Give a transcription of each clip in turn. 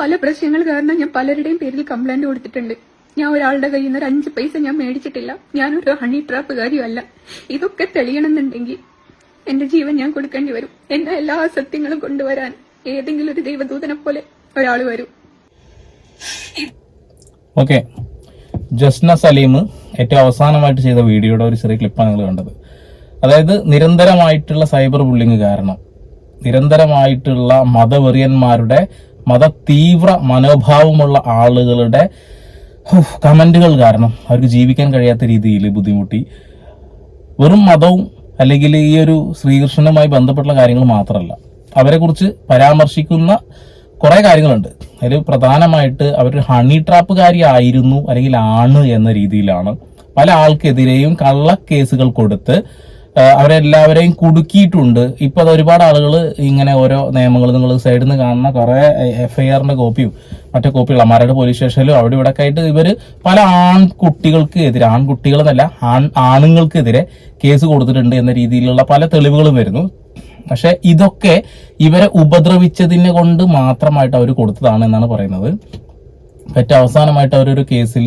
പല പ്രശ്നങ്ങൾ കാരണം ഞാൻ പലരുടെയും പേരിൽ കംപ്ലൈന്റ് കൊടുത്തിട്ടുണ്ട്. ഞാൻ ഒരാളുടെ കയ്യിൽ നിന്ന് ഒരു അഞ്ച് പൈസ ഞാൻ മേടിച്ചിട്ടില്ല. ഞാനൊരു ഹണി ട്രാപ്പുകാരിയല്ല ഇതൊക്കെ തെളിയണമെന്നുണ്ടെങ്കിൽ എന്റെ ജീവൻ ഞാൻ കൊടുക്കേണ്ടി വരും. എന്റെ എല്ലാ സത്യങ്ങളും കൊണ്ടുവരാൻ ഏതെങ്കിലും ഒരു ദൈവദൂതനെ പോലെ ഒരാൾ വരും. ഓക്കെ ജസ്ന സലീം ഏറ്റവും അവസാനമായിട്ട് ചെയ്ത വീഡിയോയുടെ ഒരു ചെറിയ ക്ലിപ്പാണ് നിങ്ങൾ കണ്ടത്. അതായത് നിരന്തരമായിട്ടുള്ള സൈബർ ബുള്ളിങ് കാരണം. നിരന്തരമായിട്ടുള്ള മതവെറിയന്മാരുടെ മത തീവ്ര മനോഭാവമുള്ള ആളുകളുടെ കമന്റുകൾ കാരണം അവർക്ക് ജീവിക്കാൻ കഴിയാത്ത രീതിയിൽ ബുദ്ധിമുട്ടി. വെറും മതവും അല്ലെങ്കിൽ ഈ ഒരു ശ്രീകൃഷ്ണനുമായി ബന്ധപ്പെട്ടുള്ള കാര്യങ്ങൾ മാത്രമല്ല. അവരെക്കുറിച്ച് പരാമർശിക്കുന്ന കുറേ കാര്യങ്ങളുണ്ട്. അതിൽ പ്രധാനമായിട്ട് അവർ ഹണി ട്രാപ്പുകാരി ആയിരുന്നു അല്ലെങ്കിൽ ആണ് എന്ന രീതിയിലാണ് പല ആൾക്കെതിരെയും കള്ളക്കേസുകൾ കൊടുത്ത് അവരെല്ലാവരെയും കുടുക്കിയിട്ടുണ്ട്. ഇപ്പൊ അത് ഒരുപാട് ആളുകൾ ഇങ്ങനെ ഓരോ നിയമങ്ങൾ നിങ്ങൾ സൈഡിൽ നിന്ന് കാണുന്ന കുറെ എഫ്ഐആറിന്റെ കോപ്പിയും മറ്റു കോപ്പികൾ അമ്മാരുടെ പോലീസ് സ്റ്റേഷനിലും അവിടെ ഇവിടെ ആയിട്ട് ഇവർ പല ആൺകുട്ടികൾക്ക് എതിരെ ആൺകുട്ടികൾ എന്നല്ല ആൺ ആണുങ്ങൾക്കെതിരെ കേസ് കൊടുത്തിട്ടുണ്ട് എന്ന രീതിയിലുള്ള പല തെളിവുകളും വരുന്നു. പക്ഷെ ഇതൊക്കെ ഇവരെ ഉപദ്രവിച്ചതിനെ കൊണ്ട് മാത്രമായിട്ട് അവർ കൊടുത്തതാണ് എന്നാണ് പറയുന്നത്. ഏറ്റവും അവസാനമായിട്ട് അവരൊരു കേസിൽ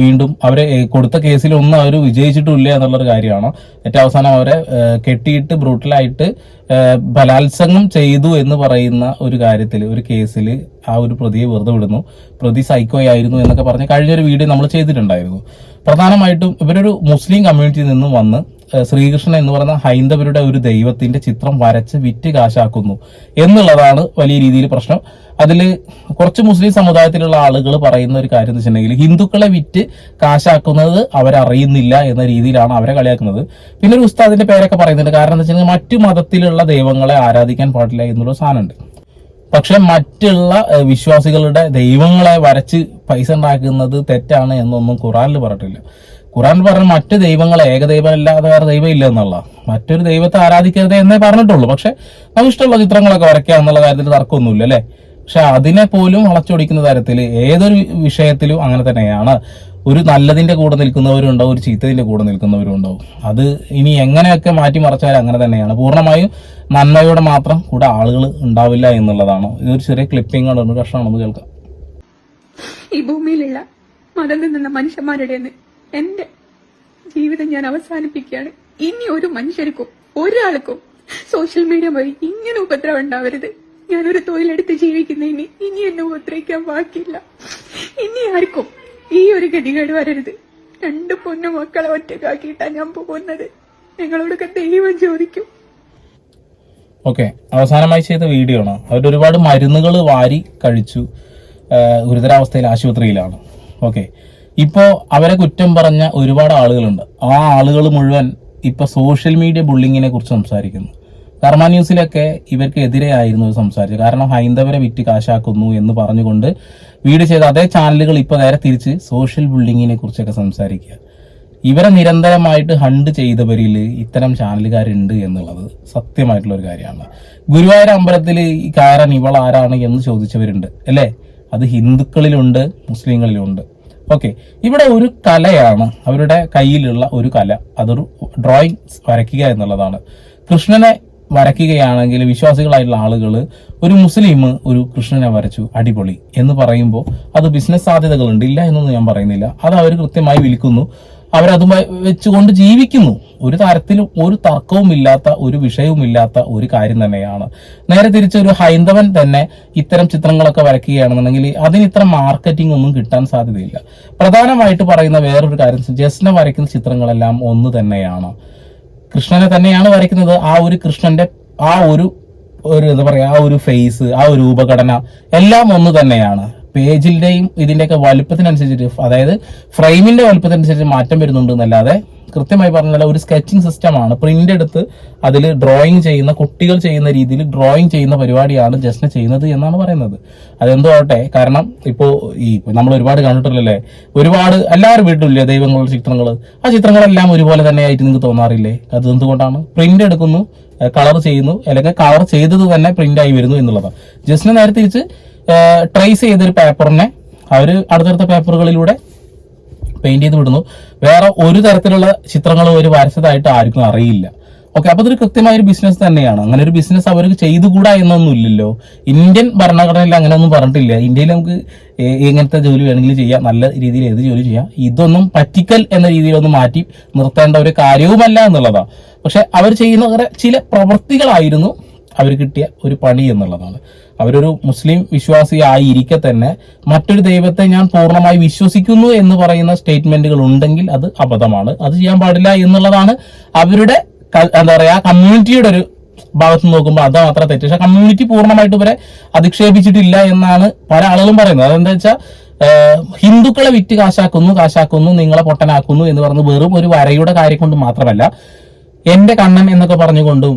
വീണ്ടും അവരെ കൊടുത്ത കേസിൽ ഒന്നും അവർ വിജയിച്ചിട്ടില്ല എന്നുള്ളൊരു കാര്യമാണ്? ഏറ്റവും അവസാനം അവരെ കെട്ടിയിട്ട് ബ്രൂട്ടലായിട്ട് ബലാത്സംഗം ചെയ്തു എന്ന് പറയുന്ന ഒരു കാര്യത്തിൽ ഒരു കേസിൽ ആ ഒരു പ്രതിയെ വെറുതെ വിടുന്നു. പ്രതി സൈക്കോ ആയിരുന്നു എന്നൊക്കെ പറഞ്ഞ് കഴിഞ്ഞൊരു വീഡിയോ നമ്മൾ ചെയ്തിട്ടുണ്ടായിരുന്നു. പ്രധാനമായിട്ടും ഇവരൊരു മുസ്ലിം കമ്മ്യൂണിറ്റിയിൽ നിന്നും വന്ന് ശ്രീകൃഷ്ണൻ എന്ന് പറയുന്ന ഹൈന്ദവരുടെ ഒരു ദൈവത്തിന്റെ ചിത്രം വരച്ച് വിറ്റ് കാശാക്കുന്നു എന്നുള്ളതാണ് വലിയ രീതിയിൽ പ്രശ്നം. അതിൽ കുറച്ച് മുസ്ലിം സമുദായത്തിലുള്ള ആളുകൾ പറയുന്ന ഒരു കാര്യം എന്ന് വെച്ചിട്ടുണ്ടെങ്കിൽ ഹിന്ദുക്കളെ വിറ്റ് കാശാക്കുന്നത് അവരറിയുന്നില്ല എന്ന രീതിയിലാണ് അവരെ കളിയാക്കുന്നത്. പിന്നെ ഒരു ഉസ്താദിന്റെ പേരൊക്കെ പറയുന്നുണ്ട്. കാരണം എന്താ വെച്ചാൽ മറ്റു മതത്തിലുള്ള ദൈവങ്ങളെ ആരാധിക്കാൻ പാടില്ല എന്നുള്ള സാധനമുണ്ട്. പക്ഷെ മറ്റുള്ള വിശ്വാസികളുടെ ദൈവങ്ങളെ വരച്ച് പൈസ ഉണ്ടാക്കുന്നത് തെറ്റാണ് എന്നൊന്നും ഖുറാനിൽ പറഞ്ഞിട്ടില്ല. ഖുറാൻ പറഞ്ഞ മറ്റു ദൈവങ്ങളെ ഏകദൈവമല്ലാതെ വേറെ ദൈവം ഇല്ല എന്നുള്ള. മറ്റൊരു ദൈവത്തെ ആരാധിക്കരുത് എന്നേ പറഞ്ഞിട്ടുള്ളൂ. പക്ഷെ നമുക്ക് ഇഷ്ടമുള്ള ചിത്രങ്ങളൊക്കെ വരയ്ക്കുക എന്നുള്ള കാര്യത്തിൽ തർക്കമൊന്നുമില്ല അല്ലെ? പക്ഷെ അതിനെ പോലും വളച്ചൊടിക്കുന്ന തരത്തിൽ ഏതൊരു വിഷയത്തിലും അങ്ങനെ തന്നെയാണ്. ഒരു നല്ലതിന്റെ കൂടെ നിൽക്കുന്നവരുണ്ടാവും ഒരു ചീത്തതിന്റെ കൂടെ നിൽക്കുന്നവരുണ്ടാവും. അത് ഇനി എങ്ങനെയൊക്കെ മാറ്റി മറിച്ചാലും അങ്ങനെ തന്നെയാണ്. പൂർണമായും നന്മയോടെ മാത്രം കൂടെ ആളുകൾ ഉണ്ടാവില്ല എന്നുള്ളതാണ്. ഇതൊരു ചെറിയ ക്ലിപ്പിംഗ് ആണ്. കഷ്ണം നമുക്ക് കേൾക്കാം. ഈ ഭൂമിയിലുള്ള മതം നിന്ന മനുഷ്യന്മാരുടെ എന്റെ ജീവിതം ഞാൻ അവസാനിപ്പിക്കുകയാണ്. ഇനി ഒരു മനുഷ്യർക്കും ഒരാൾക്കും സോഷ്യൽ മീഡിയ വഴി ഇങ്ങനെ ഉപദ്രവം ഉണ്ടാവരുത്. ഞാനൊരു തൊഴിലെടുത്ത് ജീവിക്കുന്നതിന് ഇനി എന്നെ ഉപദ്രവിക്കാൻ ബാക്കിയില്ല ഇനി ആർക്കും ഈ ഒരു ഗതികേട് വരരുത്. രണ്ട് പൊന്നു മക്കളെ ഒറ്റക്കാക്കിയിട്ടാ ഞാൻ പോകുന്നത്. നിങ്ങളോടൊക്കെ ദൈവം ചോദിക്കും. ഓക്കെ അവസാനമായി ചെയ്ത വീഡിയോ ആണ്. അവർ ഒരുപാട് മരുന്നുകൾ വാരി കഴിച്ചു ഗുരുതരാവസ്ഥയിൽ ആശുപത്രിയിലാണ്. ഓക്കെ ഇപ്പോൾ അവരെ കുറ്റം പറഞ്ഞ ഒരുപാട് ആളുകളുണ്ട്. ആ ആളുകൾ മുഴുവൻ ഇപ്പൊ സോഷ്യൽ മീഡിയ ബുള്ളിങ്ങിനെ കുറിച്ച് സംസാരിക്കുന്നു. കർമ്മ ന്യൂസിലൊക്കെ ഇവർക്കെതിരെ ആയിരുന്നു സംസാരിച്ചത്. കാരണം ഹൈന്ദവരെ വിറ്റ് കാശാക്കുന്നു എന്ന് പറഞ്ഞുകൊണ്ട് വീട് ചെയ്ത അതേ ചാനലുകൾ ഇപ്പൊ നേരെ തിരിച്ച് സോഷ്യൽ ബുള്ളിങ്ങിനെ കുറിച്ചൊക്കെ സംസാരിക്കുക. ഇവരെ നിരന്തരമായിട്ട് ഹണ്ട് ചെയ്തവരിൽ ഇത്തരം ചാനലുകാരുണ്ട് എന്നുള്ളത് സത്യമായിട്ടുള്ള ഒരു കാര്യമാണ്. ഗുരുവായൂർ അമ്പലത്തിൽ ഈ കാരൻ ഇവൾ ആരാണ് എന്ന് ചോദിച്ചവരുണ്ട് അല്ലേ? അത് ഹിന്ദുക്കളിലുണ്ട് മുസ്ലിങ്ങളിലുണ്ട്. ഓക്കെ ഇവിടെ ഒരു കലയാണ് അവരുടെ കയ്യിലുള്ള ഒരു കല. അതൊരു ഡ്രോയിങ് വരയ്ക്കുക എന്നുള്ളതാണ്. കൃഷ്ണനെ വരയ്ക്കുകയാണെങ്കിൽ വിശ്വാസികളായിട്ടുള്ള ആളുകൾ ഒരു മുസ്ലിം ഒരു കൃഷ്ണനെ വരച്ചു അടിപൊളി എന്ന് പറയുമ്പോൾ അത് ബിസിനസ് സാധ്യതകളുണ്ട്. ഇല്ല എന്നൊന്നും ഞാൻ പറയുന്നില്ല. അത് അവർ കൃത്യമായി വിൽക്കുന്നു. അവരതുമായി വെച്ചുകൊണ്ട് ജീവിക്കുന്നു. ഒരു തരത്തിലും ഒരു തർക്കവും ഇല്ലാത്ത ഒരു വിഷയവും ഇല്ലാത്ത ഒരു കാര്യം തന്നെയാണ്. നേരെ തിരിച്ച് ഒരു ഹൈന്ദവൻ തന്നെ ഇത്തരം ചിത്രങ്ങളൊക്കെ വരയ്ക്കുകയാണെന്നുണ്ടെങ്കിൽ അതിന് ഇത്ര മാർക്കറ്റിംഗ് ഒന്നും കിട്ടാൻ സാധ്യതയില്ല. പ്രധാനമായിട്ട് പറയുന്ന വേറൊരു കാര്യം ജസ്ന വരയ്ക്കുന്ന ചിത്രങ്ങളെല്ലാം ഒന്ന് തന്നെയാണ്. കൃഷ്ണനെ തന്നെയാണ് വരയ്ക്കുന്നത്. ആ ഒരു കൃഷ്ണന്റെ ആ ഒരു ഒരു എന്താ പറയാ ആ ഒരു ഫേസ് ആ ഒരു രൂപഘടന എല്ലാം ഒന്ന് തന്നെയാണ്. പേജിന്റെയും ഇതിന്റെയൊക്കെ വലുപ്പത്തിനനുസരിച്ചിട്ട് അതായത് ഫ്രെയിമിന്റെ വലുപ്പത്തിനനുസരിച്ച് മാറ്റം വരുന്നുണ്ട് എന്നല്ലാതെ കൃത്യമായി പറഞ്ഞാൽ ഒരു സ്കെച്ചിങ് സിസ്റ്റമാണ് പ്രിന്റ് എടുത്ത് അതിൽ ഡ്രോയിങ് ചെയ്യുന്ന കുട്ടികൾ ചെയ്യുന്ന രീതിയിൽ ഡ്രോയിങ് ചെയ്യുന്ന പരിപാടിയാണ് ജസ്ന ചെയ്യുന്നത് എന്നാണ് പറയുന്നത്. അതെന്തോ ആവട്ടെ കാരണം ഇപ്പോ ഈ നമ്മൾ ഒരുപാട് കണ്ടിട്ടില്ലല്ലേ? ഒരുപാട് എല്ലാവരും വീട്ടിലില്ലേ ദൈവങ്ങളുടെ ചിത്രങ്ങൾ ആ ചിത്രങ്ങളെല്ലാം ഒരുപോലെ തന്നെ ആയിട്ട് നിങ്ങൾക്ക് തോന്നാറില്ലേ? അത് എന്തുകൊണ്ടാണ്? പ്രിന്റ് എടുക്കുന്നു കളർ ചെയ്യുന്നു അല്ലെങ്കിൽ കളർ ചെയ്തത് തന്നെ പ്രിന്റ് ആയി വരുന്നു എന്നുള്ളതാണ് ജസ്റ്റിന് നേരെ തിരിച്ച് ട്രേസ് ചെയ്തൊരു പേപ്പറിനെ അവർ അടുത്തടുത്ത പേപ്പറുകളിലൂടെ പെയിന്റ് ചെയ്ത് വിടുന്നു. വേറെ ഒരു തരത്തിലുള്ള ചിത്രങ്ങളും ഒരു വരച്ചതായിട്ട് ആർക്കും അറിയില്ല. ഓക്കെ അപ്പൊ ഇതൊരു കൃത്യമായ ഒരു ബിസിനസ് തന്നെയാണ്. അങ്ങനെ ഒരു ബിസിനസ് അവർക്ക് ചെയ്തുകൂടാ എന്നൊന്നും ഇല്ലല്ലോ. ഇന്ത്യൻ ഭരണഘടനയിൽ അങ്ങനെ ഒന്നും പറഞ്ഞിട്ടില്ല. ഇന്ത്യയിൽ നമുക്ക് എങ്ങനത്തെ ജോലി വേണമെങ്കിലും ചെയ്യാം. നല്ല രീതിയിൽ ഏത് ജോലി ചെയ്യാം. ഇതൊന്നും പറ്റിക്കൽ എന്ന രീതിയിലൊന്നും മാറ്റി നിർത്തേണ്ട ഒരു കാര്യവുമല്ല എന്നുള്ളതാണ് പക്ഷെ അവർ ചെയ്യുന്ന ചില പ്രവൃത്തികളായിരുന്നു അവർ കിട്ടിയ ഒരു പണി എന്നുള്ളതാണ്. അവരൊരു മുസ്ലിം വിശ്വാസി ആയിരിക്കെ തന്നെ മറ്റൊരു ദൈവത്തെ ഞാൻ പൂർണമായി വിശ്വസിക്കുന്നു എന്ന് പറയുന്ന സ്റ്റേറ്റ്മെന്റുകൾ ഉണ്ടെങ്കിൽ അത് അബദ്ധമാണ്. അത് ചെയ്യാൻ പാടില്ല എന്നുള്ളതാണ് അവരുടെ എന്താ പറയാ കമ്മ്യൂണിറ്റിയുടെ ഒരു ഭാഗത്ത് നോക്കുമ്പോൾ അത് മാത്രം തെറ്റ്. പക്ഷെ കമ്മ്യൂണിറ്റി പൂർണമായിട്ട് ഇവരെ അധിക്ഷേപിച്ചിട്ടില്ല എന്നാണ് പല ആളുകളും പറയുന്നത്. അതെന്താ വെച്ചാൽ ഹിന്ദുക്കളെ വിറ്റ് കാശാക്കുന്നു കാശാക്കുന്നു നിങ്ങളെ പൊട്ടനാക്കുന്നു എന്ന് പറഞ്ഞ് വെറും ഒരു വരയുടെ കാര്യം കൊണ്ട് മാത്രമല്ല എന്റെ കണ്ണൻ എന്നൊക്കെ പറഞ്ഞുകൊണ്ടും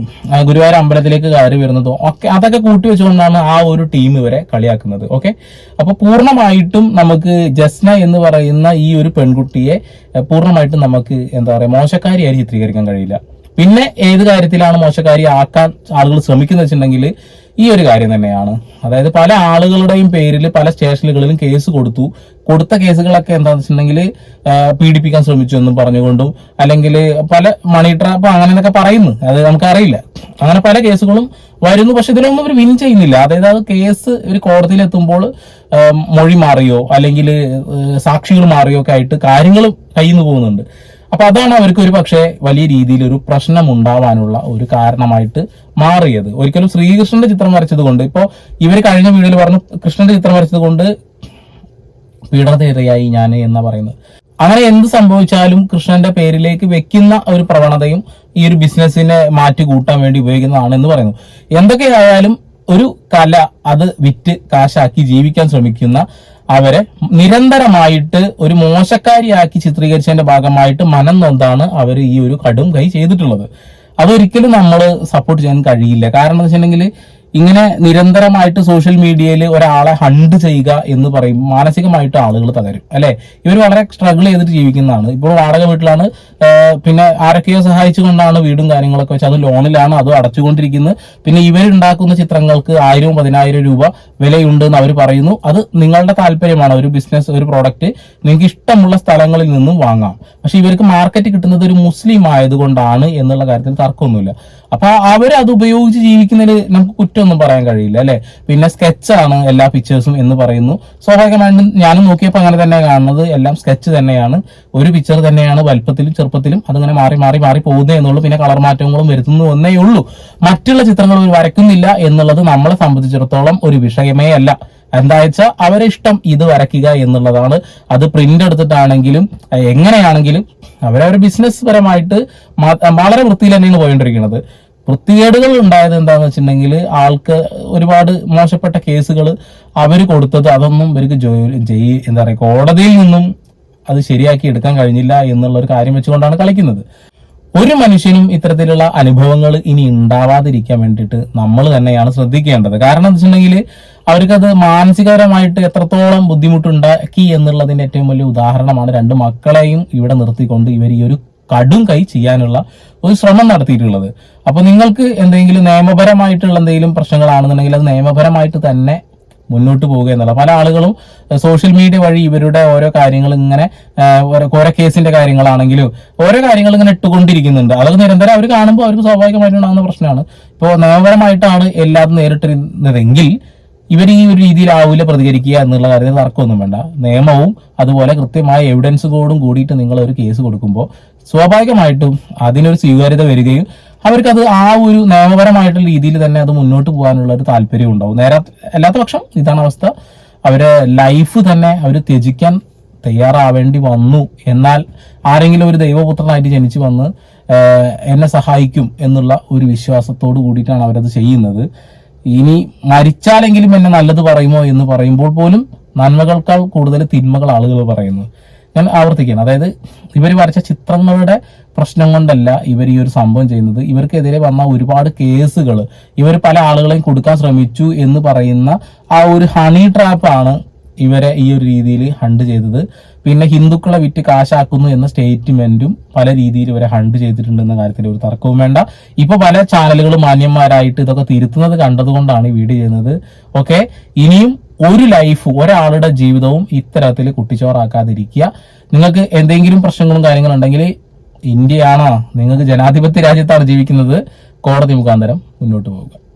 ഗുരുവായൂർ അമ്പലത്തിലേക്ക് കയറി വരുന്നതും ഒക്കെ അതൊക്കെ കൂട്ടി വെച്ചുകൊണ്ടാണ് ആ ഒരു ടീം ഇവരെ കളിയാക്കുന്നത്. ഓക്കെ അപ്പൊ പൂർണമായിട്ടും നമുക്ക് ജസ്ന എന്ന് പറയുന്ന ഈ ഒരു പെൺകുട്ടിയെ പൂർണമായിട്ടും നമുക്ക് എന്താ പറയാ മോശക്കാരിയായി ചിത്രീകരിക്കാൻ കഴിയില്ല. പിന്നെ ഏത് കാര്യത്തിലാണ് മോശക്കാരി ആക്കാൻ ആളുകൾ ശ്രമിക്കുന്നത് വെച്ചിട്ടുണ്ടെങ്കിൽ ഈ ഒരു കാര്യം തന്നെയാണ്. അതായത് പല ആളുകളുടെയും പേരിൽ പല സ്റ്റേഷനുകളിലും കേസ് കൊടുത്തു. കൊടുത്ത കേസുകളൊക്കെ എന്താണെന്ന് വെച്ചിട്ടുണ്ടെങ്കിൽ പീഡിപ്പിക്കാൻ ശ്രമിച്ചു എന്നും പറഞ്ഞുകൊണ്ടും അല്ലെങ്കിൽ പല മണി ട്രാപ്പ് അങ്ങനെ എന്നൊക്കെ പറയുന്നു. അത് നമുക്കറിയില്ല. അങ്ങനെ പല കേസുകളും വരുന്നു. പക്ഷെ ഇതിലൊന്നും അവർ വിൻ ചെയ്യുന്നില്ല. അതായത് അത് കേസ് ഒരു കോടതിയിൽ എത്തുമ്പോൾ മൊഴി മാറിയോ അല്ലെങ്കിൽ സാക്ഷികൾ മാറിയോ ഒക്കെ ആയിട്ട് കാര്യങ്ങൾ കയ്യിൽ നിന്ന് പോകുന്നുണ്ട്. അപ്പൊ അതാണ് അവർക്ക് ഒരു പക്ഷേ വലിയ രീതിയിൽ ഒരു പ്രശ്നം ഉണ്ടാവാനുള്ള ഒരു കാരണമായിട്ട് മാറിയത്. ഒരിക്കലും ശ്രീകൃഷ്ണന്റെ ചിത്രം വരച്ചത് കൊണ്ട് ഇപ്പോ ഇവർ കഴിഞ്ഞ വീഡിയോയിൽ പറഞ്ഞു കൃഷ്ണന്റെ ചിത്രം വരച്ചത് കൊണ്ട് പീഡനത്തിരയായി ഞാൻ എന്നാ പറയുന്നത്. അങ്ങനെ എന്ത് സംഭവിച്ചാലും കൃഷ്ണന്റെ പേരിലേക്ക് വെക്കുന്ന ഒരു പ്രവണതയും ഈ ഒരു ബിസിനസ്സിനെ മാറ്റി കൂട്ടാൻ വേണ്ടി ഉപയോഗിക്കുന്നതാണ് എന്ന് പറയുന്നു. എന്തൊക്കെയായാലും ഒരു കല അത് വിറ്റ് കാശാക്കി ജീവിക്കാൻ ശ്രമിക്കുന്ന അവരെ നിരന്തരമായിട്ട് ഒരു മോശക്കാരിയാക്കി ചിത്രീകരിച്ചതിന്റെ ഭാഗമായിട്ട് മനം നൊന്താണ് അവർ ഈ ഒരു കടും കൈ ചെയ്തിട്ടുള്ളത്. അതൊരിക്കലും നമ്മൾ സപ്പോർട്ട് ചെയ്യാൻ കഴിയില്ല. കാരണം എന്ന് വെച്ചിട്ടുണ്ടെങ്കിൽ ഇങ്ങനെ നിരന്തരമായിട്ട് സോഷ്യൽ മീഡിയയിൽ ഒരാളെ ഹണ്ട് ചെയ്യുക എന്ന് പറയും. മാനസികമായിട്ട് ആളുകൾ തകരും അല്ലെ? ഇവർ വളരെ സ്ട്രഗിൾ ചെയ്തിട്ട് ജീവിക്കുന്നതാണ്. ഇപ്പോൾ വാടക വീട്ടിലാണ് പിന്നെ ആരൊക്കെയോ സഹായിച്ചുകൊണ്ടാണ് വീടും കാര്യങ്ങളൊക്കെ വെച്ച് അത് ലോണിലാണ് അത് അടച്ചുകൊണ്ടിരിക്കുന്നത്. പിന്നെ ഇവരുണ്ടാക്കുന്ന ചിത്രങ്ങൾക്ക് ആയിരവും പതിനായിരം രൂപ വിലയുണ്ട് എന്ന് അവർ പറയുന്നു. അത് നിങ്ങളുടെ താല്പര്യമാണ് ഒരു ബിസിനസ് ഒരു പ്രോഡക്റ്റ് നിങ്ങൾക്ക് ഇഷ്ടമുള്ള സ്ഥലങ്ങളിൽ നിന്നും വാങ്ങാം. പക്ഷെ ഇവർക്ക് മാർക്കറ്റ് കിട്ടുന്നത് ഒരു മുസ്ലിം ആയതുകൊണ്ടാണ് എന്നുള്ള കാര്യത്തിൽ തർക്കമൊന്നുമില്ല. അപ്പൊ അവരത് ഉപയോഗിച്ച് ജീവിക്കുന്നതിൽ നമുക്ക് കുറ്റമൊന്നും പറയാൻ കഴിയില്ല അല്ലെ? പിന്നെ സ്കെച്ചാണ് എല്ലാ പിക്ചേഴ്സും എന്ന് പറയുന്നു. സ്വാഭാവികമായിട്ടും ഞാനും നോക്കിയപ്പോൾ അങ്ങനെ തന്നെ കാണുന്നത്. എല്ലാം സ്കെച്ച് തന്നെയാണ്. ഒരു പിക്ചർ തന്നെയാണ് വലുപ്പത്തിലും ചെറുപ്പത്തിലും അതിങ്ങനെ മാറി മാറി മാറി പോകുന്നേ എന്നുള്ളൂ. പിന്നെ കളർ മാറ്റങ്ങളും വരുത്തുന്നു എന്നേ ഉള്ളൂ. മറ്റുള്ള ചിത്രങ്ങൾ വരയ്ക്കുന്നില്ല എന്നുള്ളത് നമ്മളെ സംബന്ധിച്ചിടത്തോളം ഒരു വിഷയമേ അല്ല. എന്താ വെച്ചാൽ അവരെ ഇഷ്ടം ഇത് വരയ്ക്കുക എന്നുള്ളതാണ്. അത് പ്രിന്റ് എടുത്തിട്ടാണെങ്കിലും എങ്ങനെയാണെങ്കിലും അവരവരുടെ ബിസിനസ് പരമായിട്ട് വളരെ വൃത്തിയിൽ തന്നെയാണ് പോയിക്കൊണ്ടിരിക്കുന്നത്. വൃത്തികേടുകൾ ഉണ്ടായത് എന്താന്ന് വെച്ചിട്ടുണ്ടെങ്കിൽ ആൾക്ക് ഒരുപാട് മോശപ്പെട്ട കേസുകൾ അവർ കൊടുത്തത് അതൊന്നും ഇവർക്ക് ജോലി ചെയ് എന്താ പറയുക കോടതിയിൽ നിന്നും അത് ശരിയാക്കി എടുക്കാൻ കഴിഞ്ഞില്ല എന്നുള്ള ഒരു കാര്യം വെച്ചുകൊണ്ടാണ് കളിക്കുന്നത്. ഒരു മനുഷ്യനും ഇത്തരത്തിലുള്ള അനുഭവങ്ങൾ ഇനി ഉണ്ടാവാതിരിക്കാൻ വേണ്ടിയിട്ട് നമ്മൾ തന്നെയാണ് ശ്രദ്ധിക്കേണ്ടത്. കാരണം എന്താ വെച്ചിട്ടുണ്ടെങ്കിൽ അവർക്കത് മാനസികപരമായിട്ട് എത്രത്തോളം ബുദ്ധിമുട്ടുണ്ടാക്കി എന്നുള്ളതിന്റെ ഏറ്റവും വലിയ ഉദാഹരണമാണ് രണ്ട് മക്കളെയും ഇവിടെ നിർത്തിക്കൊണ്ട് ഇവർ ഈ ഒരു കടും കൈ ചെയ്യാനുള്ള ഒരു ശ്രമം നടത്തിയിട്ടുള്ളത്. അപ്പൊ നിങ്ങൾക്ക് എന്തെങ്കിലും നിയമപരമായിട്ടുള്ള എന്തെങ്കിലും പ്രശ്നങ്ങളാണെന്നുണ്ടെങ്കിൽ അത് നിയമപരമായിട്ട് തന്നെ മുന്നോട്ട് പോവുക എന്നുള്ള പല ആളുകളും സോഷ്യൽ മീഡിയ വഴി ഇവരുടെ ഓരോ കാര്യങ്ങൾ ഇങ്ങനെ ഓരോ കേസിന്റെ കാര്യങ്ങളാണെങ്കിലും ഓരോ കാര്യങ്ങൾ ഇങ്ങനെ ഇട്ടുകൊണ്ടിരിക്കുന്നുണ്ട്. അതൊക്കെ നിരന്തരം അവർ കാണുമ്പോൾ അവർക്ക് സ്വാഭാവികമായിട്ടുണ്ടാകുന്ന പ്രശ്നമാണ്. ഇപ്പോൾ നിയമപരമായിട്ടാണ് എല്ലാതും നേരിട്ടിരുന്നതെങ്കിൽ ഇവർ ഈ ഒരു രീതിയിലാവില്ല പ്രതികരിക്കുക എന്നുള്ള കാര്യത്തിൽ തർക്കമൊന്നും വേണ്ട. നിയമവും അതുപോലെ കൃത്യമായ എവിഡൻസുകളോടും കൂടിയിട്ട് നിങ്ങൾ ഒരു കേസ് കൊടുക്കുമ്പോൾ സ്വാഭാവികമായിട്ടും അതിനൊരു സ്വീകാര്യത വരികയും അവർക്കത് ആ ഒരു നിയമപരമായിട്ടുള്ള രീതിയിൽ തന്നെ അത് മുന്നോട്ട് പോകാനുള്ള ഒരു താല്പര്യം ഉണ്ടാവും. നേരെ അല്ലാത്ത പക്ഷം ഇതാണ് അവസ്ഥ. അവരെ ലൈഫ് തന്നെ അവർ ത്യജിക്കാൻ തയ്യാറാവേണ്ടി വന്നു. എന്നാൽ ആരെങ്കിലും ഒരു ദൈവപുത്രനായിട്ട് ജനിച്ചു വന്ന് എന്നെ സഹായിക്കും എന്നുള്ള ഒരു വിശ്വാസത്തോട് കൂടിയിട്ടാണ് അവരത് ചെയ്യുന്നത്. ഇനി മരിച്ചാലെങ്കിലും എന്നെ നല്ലത് പറയുമോ എന്ന് പറയുമ്പോൾ പോലും നന്മകൾക്കാൾ കൂടുതൽ തിന്മകൾ ആളുകൾ പറയുന്നു. ഞാൻ ആവർത്തിക്കുകയാണ്. അതായത് ഇവർ വരച്ച ചിത്രങ്ങളുടെ പ്രശ്നം കൊണ്ടല്ല ഇവർ ഈ ഒരു സംഭവം ചെയ്യുന്നത്. ഇവർക്കെതിരെ വന്ന ഒരുപാട് കേസുകൾ ഇവർ പല ആളുകളെയും കൊടുക്കാൻ ശ്രമിച്ചു എന്ന് പറയുന്ന ആ ഒരു ഹണി ട്രാപ്പാണ് ഇവരെ ഈ ഒരു രീതിയിൽ ഹണ്ട് ചെയ്തത്. പിന്നെ ഹിന്ദുക്കളെ വിറ്റ് കാശാക്കുന്നു എന്ന സ്റ്റേറ്റ്മെന്റും പല രീതിയിൽ ഇവരെ ഹണ്ട് ചെയ്തിട്ടുണ്ട് എന്ന കാര്യത്തിൽ ഒരു തർക്കവും വേണ്ട. ഇപ്പൊ പല ചാനലുകളും മാന്യന്മാരായിട്ട് ഇതൊക്കെ തിരുത്തുന്നത് കണ്ടതുകൊണ്ടാണ് ഈ വീഡിയോ ചെയ്യുന്നത്. ഓക്കെ ഇനിയും ഒരു ലൈഫ് ഒരാളുടെ ജീവിതവും ഇത്തരത്തിൽ കുട്ടിച്ചോറാക്കാതിരിക്കുക. നിങ്ങൾക്ക് എന്തെങ്കിലും പ്രശ്നങ്ങളും കാര്യങ്ങളും ഉണ്ടെങ്കിൽ ഇന്ത്യയാണോ നിങ്ങൾക്ക് ജനാധിപത്യ രാജ്യത്താണ് ജീവിക്കുന്നത്. കോടതി മുഖാന്തരം മുന്നോട്ട് പോവുക.